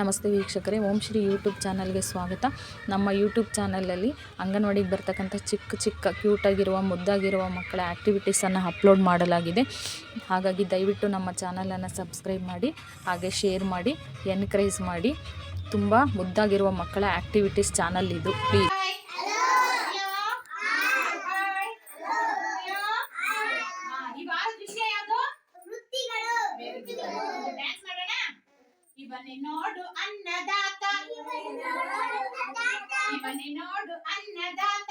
ನಮಸ್ತೆ ವೀಕ್ಷಕರೇ, ಓಂ ಶ್ರೀ ಯೂಟ್ಯೂಬ್ ಚಾನಲ್ಗೆ ಸ್ವಾಗತ. ನಮ್ಮ ಯೂಟ್ಯೂಬ್ ಚಾನಲಲ್ಲಿ ಅಂಗನವಾಡಿಗೆ ಬರ್ತಕ್ಕಂಥ ಚಿಕ್ಕ ಚಿಕ್ಕ ಕ್ಯೂಟಾಗಿರುವ ಮುದ್ದಾಗಿರುವ ಮಕ್ಕಳ ಆ್ಯಕ್ಟಿವಿಟೀಸನ್ನು ಅಪ್ಲೋಡ್ ಮಾಡಲಾಗಿದೆ. ಹಾಗಾಗಿ ದಯವಿಟ್ಟು ನಮ್ಮ ಚಾನಲನ್ನು ಸಬ್ಸ್ಕ್ರೈಬ್ ಮಾಡಿ, ಹಾಗೆ ಶೇರ್ ಮಾಡಿ, ಎನ್ಕರೇಜ್ ಮಾಡಿ. ತುಂಬ ಮುದ್ದಾಗಿರುವ ಮಕ್ಕಳ ಆ್ಯಕ್ಟಿವಿಟೀಸ್ ಚಾನಲ್ ಇದು, ಪ್ಲೀಸ್. ಇವನೇ ನೋಡು ಅನ್ನದಾತ. ಇವನೇ ನೋಡು ಅನ್ನದಾತ.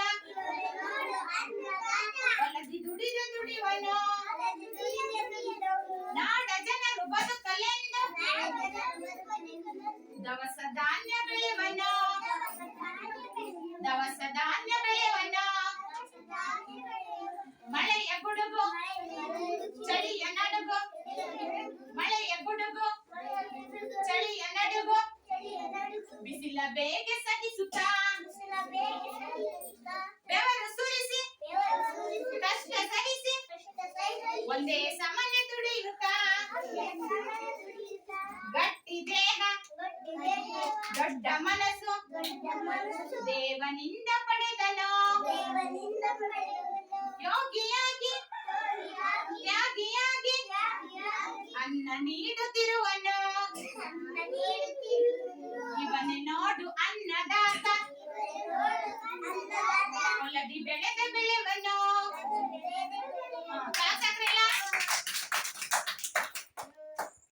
ಹೊಲದಿ ದುಡಿದು ದುಡಿವನು. ನಾಡ ಜನರು ಬದುಕಲೆಂದು. ದವಸ ಧಾನ್ಯ ಬೆಳೆವನು. ದವಸ ಧಾನ್ಯ ಬೆಳೆವನು. ಬಿಸಿಲ ಬೇಗೆ ಸಹಿಸುತ್ತಾ ಬೆವರು ಸುರಿಸಿ ಕಷ್ಟ ಸಹಿಸಿ ಒಂದೇ ಸಮನೆ ದುಡಿಯುತ್ತಾ ಗಟ್ಟಿ ದೇಹ ದೊಡ್ಡ ಮನಸ್ಸು ದೇವನಿಂದ ಪಡೆದನು ಯೋಗಿಯಾಗಿ ತ್ಯಾಗಿಯಾಗಿ ಅನ್ನ ನೀಡುತ್ತಿರುವನು ಅನ್ನ ನೋಡು